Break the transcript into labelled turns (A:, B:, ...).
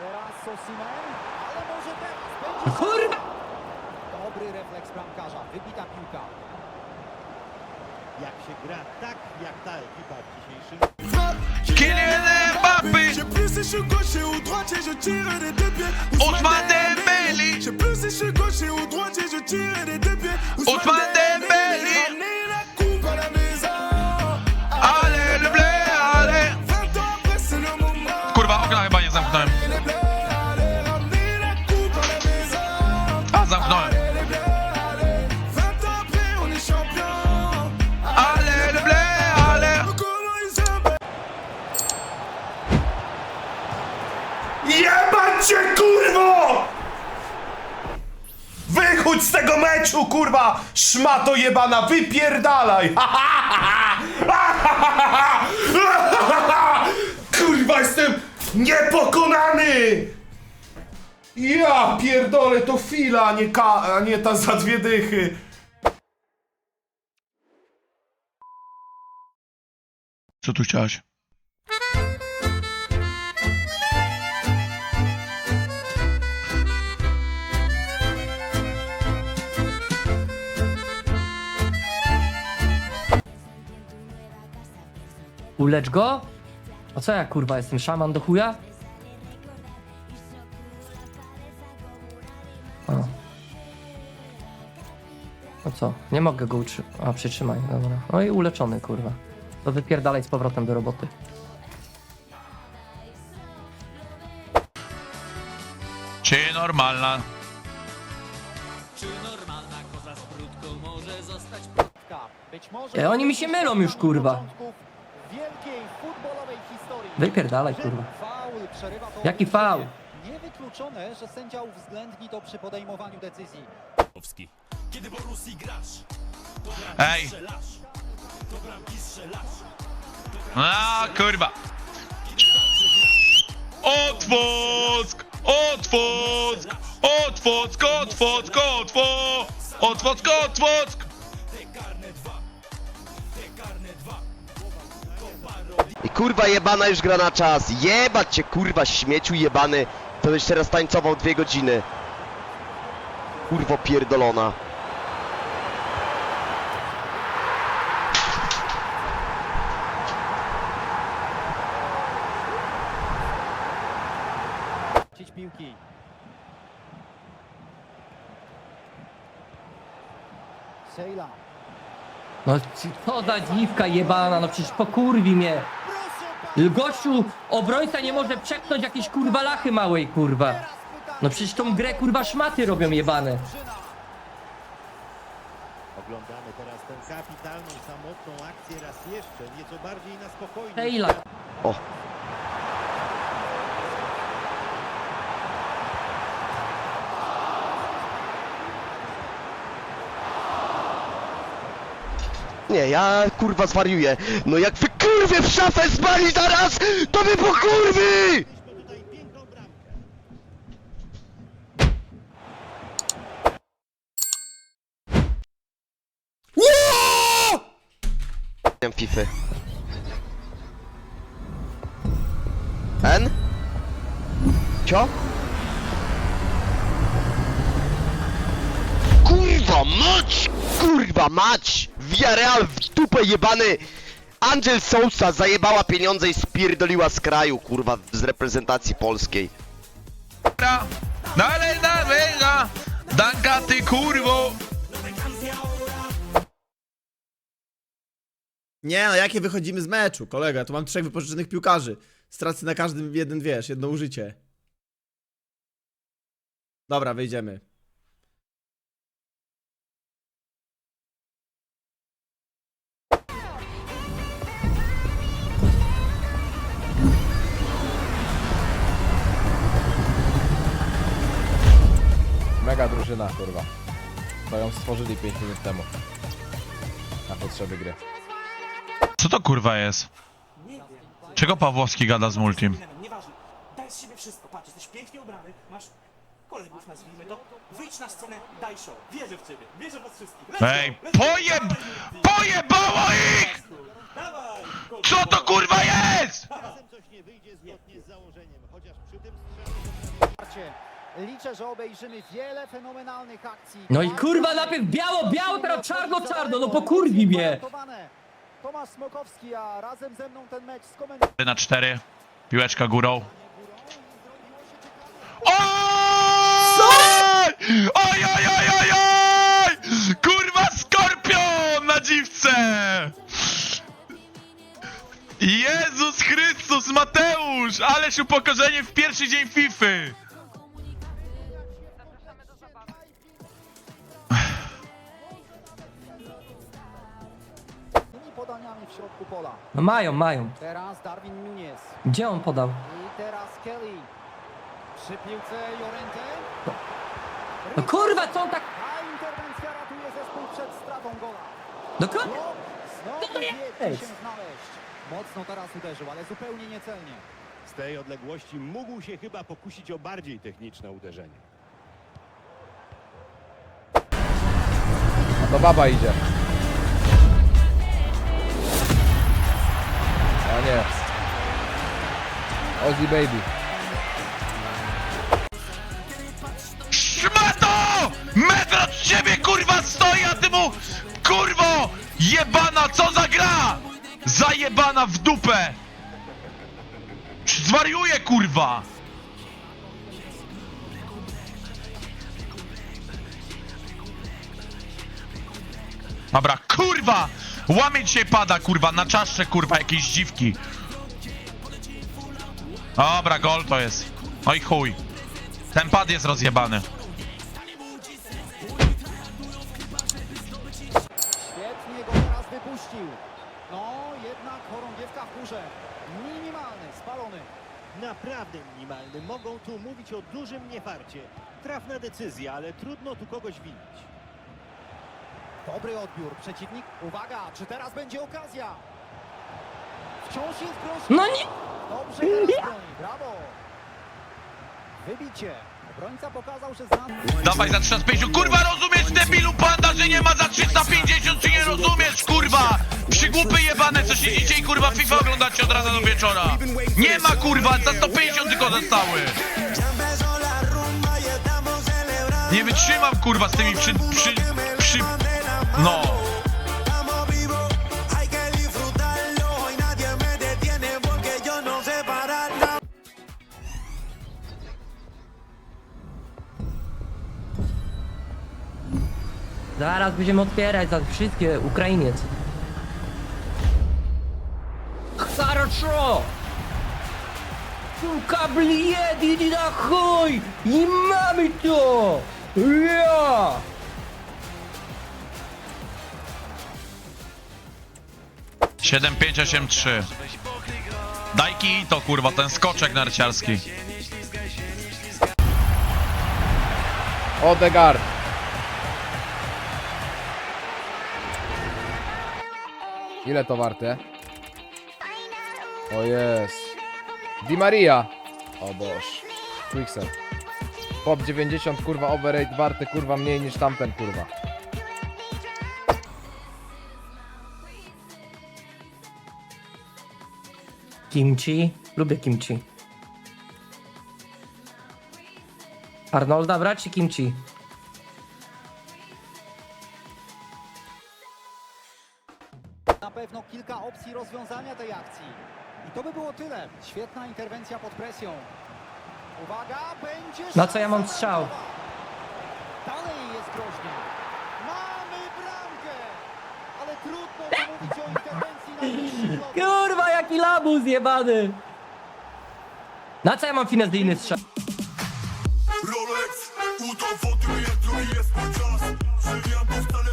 A: Teraz Sosimen, ale może teraz będzie...
B: kurwa!
A: Dobry refleks bramkarza, wybita piłka.
C: Jak się gra tak, jak ta ekipa w dzisiejszym
D: Kylian Mbappé
E: droitier, je tire des deux pieds.
D: Ousmane
F: meczu, kurwa! Szmato jebana, wypierdalaj! Kurwa, jestem niepokonany! Ja pierdolę, to fila, a nie, ka- a nie ta za dwie dychy.
D: Co tu chciałeś?
B: Ulecz go? A co ja kurwa jestem szaman do chuja? O. No co? Nie mogę go utrzymać. A przytrzymaj, dobra. No i uleczony kurwa. To wypierdalaj z powrotem do roboty.
D: Czy normalna?
B: E, oni mi się mylą już, kurwa.
A: Wielkiej futbolowej historii.
B: Wypierdalaj kurwa.
A: Faul przerywa to
B: Jaki faul?
A: Niewykluczone, że sędzia uwzględni to przy podejmowaniu decyzji.
D: Ej! A kurwa! Otwock! Otwock! Otwock! Otwock! Otwock! Otwock! Otwock!
G: I kurwa jebana już gra na czas. Jebać cię kurwa śmieciu jebany. To jeszcze raz tańcował dwie godziny. Kurwo pierdolona.
A: Piłki. Sejla.
B: No co za dziwka jebana, no przecież pokurwi mnie. Gościu, obrońca nie może przeknąć jakiejś kurwa lachy małej kurwa. No przecież tą grę kurwa szmaty robią jebane.
C: Oglądamy teraz tę kapitalną, samotną akcję raz jeszcze, nieco bardziej na spokojnie.
B: Tejla.
G: O. Nie, ja kurwa zwariuję. No jak wy kurwie w szafę zbali zaraz, to wy po kurwy! Miałem FIFA. N? Cio? Kurwa mać! Kurwa mać! Villarreal w dupę jebany! Angel Sousa zajebała pieniądze i spierdoliła z kraju, kurwa, z reprezentacji polskiej.
D: Dobra! Dalej, dalej, da! Danka ty kurwo!
H: Nie no, jakie wychodzimy z meczu, kolega? Tu mam trzech wypożyczonych piłkarzy. Stracę na każdym jeden, wiesz, jedno użycie. Dobra, wyjdziemy.
I: Drużyna, kurwa. To ją stworzyli 5 minut temu. Na potrzeby gry.
D: Co to kurwa jest? Czego Pawłowski gada z multim?
J: Nieważne, daj z siebie wszystko, patrz, jesteś pięknie ubrany, masz
E: kolegów nazwijmy to, wyjdź na scenę, daj show. Wierzę w ciebie, wierzę w was wszystkich.
D: Ej, pojeb... Pojebało ich!
E: Dawaj!
D: Co to kurwa jest?
C: Czasem coś nie wyjdzie zgodnie z założeniem, chociaż przy tym
A: Wsparcie. Liczę, że obejrzymy wiele fenomenalnych akcji.
B: No i kurwa najpierw biało, biało, teraz czarno, czarno, no pokurwi mnie.
A: Tomasz Smokowski, a razem ze mną ten mecz skomentuje.
D: na 4. Piłeczka górą. Oj! Oj, oj, oj, oj, oj! Kurwa skorpion na dziwce! Jezus Chrystus, Mateusz! Ależ upokorzenie w pierwszy dzień Fify!
A: Podaniami w środku pola.
B: No mają, mają.
A: Teraz Darwin Nunez.
B: Gdzie on podał?
A: I teraz Kelly. Przy piłce Jorente.
B: No kurwa, co on tak...
A: Ta interwencja ratuje zespół przed stratą gola.
B: Dokładnie.
A: Blok
B: Co to
A: znowu
B: jest?
A: się znaleźć. Mocno teraz uderzył, ale zupełnie niecelnie.
C: Z tej odległości mógł się chyba pokusić o bardziej techniczne uderzenie.
I: A to baba idzie. A nie. Ozzy Baby.
D: Szmato! Metr od ciebie kurwa stoi, a ty mu... Kurwo! Jebana, co za gra! Zajebana w dupę! Zwariuję kurwa! Dobra, kurwa! Łamię dzisiaj pada, kurwa, na czaszcze, kurwa, jakieś dziwki. Dobra, gol to jest. Oj chuj. Ten pad jest rozjebany.
A: Świetnie go teraz wypuścił. No, jednak chorągiewka w górze. Minimalny, spalony.
C: Naprawdę minimalny. Mogą tu mówić o dużym niefarcie. Trafna decyzja, ale trudno tu kogoś winić.
A: Dobry odbiór. Przeciwnik, uwaga, czy teraz będzie okazja? Wciąż jest groźny.
B: No nie...
A: Dobrze teraz broni, brawo. Wybicie. Obrońca pokazał, że zna...
D: Dawaj za 350. Kurwa, rozumiesz, debilu panda, że nie ma za 350, czy nie rozumiesz, kurwa? Przygłupy jebane, co siedzicie i kurwa FIFA oglądacie od rana do wieczora. Nie ma, kurwa, za 150 tylko zostały. Nie wytrzymam, kurwa, z tymi przy... przy przy... No.
B: Zaraz będziemy otwierać za wszystkie Ukrainiec. Хорошо! Сука, блед, иди нахуй! И мамы то! Я!
D: Siedem, pięć, osiem, trzy. Daj kij to, kurwa, ten skoczek narciarski.
I: Odegaard. Ile to warte? O jest. Di Maria. O boż. Quickset. Pop 90 kurwa overrate warte kurwa mniej niż tamten kurwa.
B: Kimchi. Lubię kimchi. Arnolda brać czy kimchi?
A: Na pewno kilka opcji rozwiązania tej akcji. I to by było tyle. Świetna interwencja pod presją. Uwaga, będzie
B: Na co ja mam strzał?
A: Dalej jest groźnie. Mamy bramkę! Ale trudno tu mówić o interwencji.
B: Kurwa, jaki labus jebany! Na co ja mam finezyjny strzał?
E: Rolex, udowodnił jest mój czas za